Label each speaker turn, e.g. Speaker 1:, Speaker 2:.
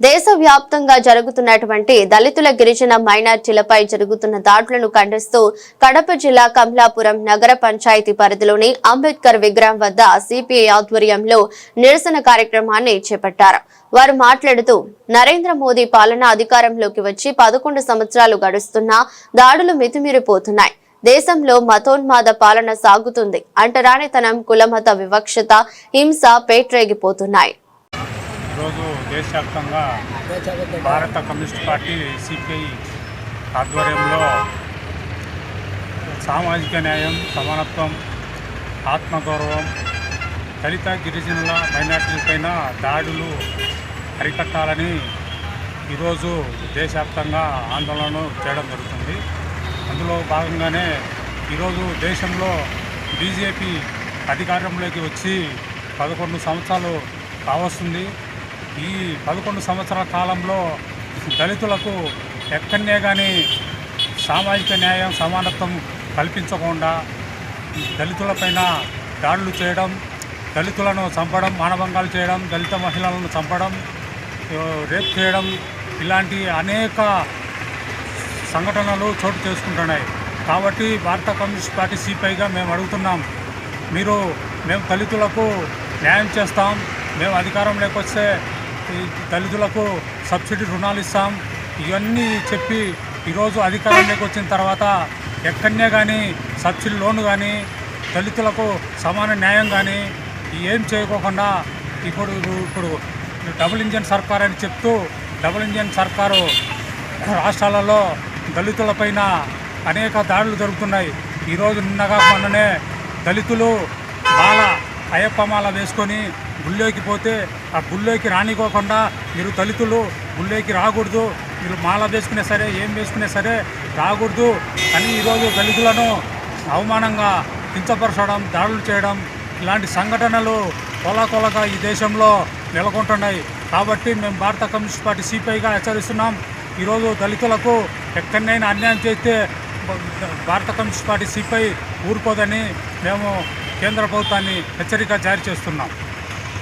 Speaker 1: దేశవ్యాప్తంగా జరుగుతున్నటువంటి దళితుల గిరిజన మైనార్టీలపై జరుగుతున్న దాడులను ఖండిస్తూ కడప జిల్లా కమలాపురం నగర పంచాయతీ పరిధిలోని అంబేద్కర్ విగ్రహం వద్ద సిపిఐ ఆధ్వర్యంలో నిరసన కార్యక్రమాన్ని చేపట్టారు. వారు మాట్లాడుతూ నరేంద్ర మోదీ పాలన అధికారంలోకి వచ్చి పదకొండు సంవత్సరాలు గడుస్తున్నా దాడులు మితిమీరిపోతున్నాయి. దేశంలో మతోన్మాద పాలన సాగుతుంది. అంటరానితనం కులమత వివక్షత హింస పేట్రేగిపోతున్నాయి.
Speaker 2: ఈరోజు దేశవ్యాప్తంగా భారత కమ్యూనిస్ట్ పార్టీ సిపిఐ ఆధ్వర్యంలో సామాజిక న్యాయం సమానత్వం ఆత్మగౌరవం దళిత గిరిజనుల మైనార్టీలపైన దాడులు అరికట్టాలని ఈరోజు దేశవ్యాప్తంగా ఆందోళన చేయడం జరుగుతుంది. అందులో భాగంగానే ఈరోజు దేశంలో బీజేపీ అధికారంలోకి వచ్చి పదకొండు సంవత్సరాలు కావస్తుంది. ఈ పదకొండు సంవత్సరాల కాలంలో దళితులకు ఎక్కడనే కానీ సామాజిక న్యాయం సమానత్వం కల్పించకుండా దళితులపైన దాడులు చేయడం దళితులను చంపడం మానభంగాలు చేయడం దళిత మహిళలను చంపడం రేప్ చేయడం ఇలాంటి అనేక సంఘటనలు చోటు చేసుకుంటున్నాయి. కాబట్టి భారత కమ్యూనిస్ట్ పార్టీ సిపిఐగా మేము అడుగుతున్నాం మీరు మేము దళితులకు న్యాయం చేస్తాం మేము అధికారంలోకి వస్తే దళితులకు సబ్సిడీ రుణాలు ఇస్తాం. ఇవన్నీ చెప్పి ఈరోజు అధికారంలోకి వచ్చిన తర్వాత ఎక్కడనే కానీ సబ్సిడీ లోన్ కానీ దళితులకు సమాన న్యాయం కానీ ఏం చేయకోకుండా ఇప్పుడు ఇప్పుడు డబుల్ ఇంజన్ సర్కార్ అని చెప్తూ డబుల్ ఇంజన్ సర్కారు రాష్ట్రాలలో దళితులపైన అనేక దాడులు జరుగుతున్నాయి. ఈరోజు నిన్నగా మొన్ననే దళితులు మాల అయ్యప్ప మాల వేసుకొని గుళ్ళోకి పోతే ఆ గుళ్ళోకి రానికోకుండా మీరు దళితులు గుళ్ళోకి రాకూడదు మీరు మాల వేసుకునే సరే ఏం వేసుకునే సరే రాకూడదు. అని ఈరోజు దళితులను అవమానంగా కించపరచడం దాడులు చేయడం ఇలాంటి సంఘటనలు కొలకొలగా ఈ దేశంలో నెలకొంటున్నాయి. కాబట్టి మేము భారత కమ్యూనిస్ట్ పార్టీ సిపిఐగా హెచ్చరిస్తున్నాం. ఈరోజు దళితులకు ఎక్కడైనా అన్యాయం చేస్తే భారత కమ్యూనిస్ట్ పార్టీ సిపిఐ ఊరుకోదని మేము కేంద్ర ప్రభుత్వాన్ని హెచ్చరిక జారీ చేస్తున్నాం.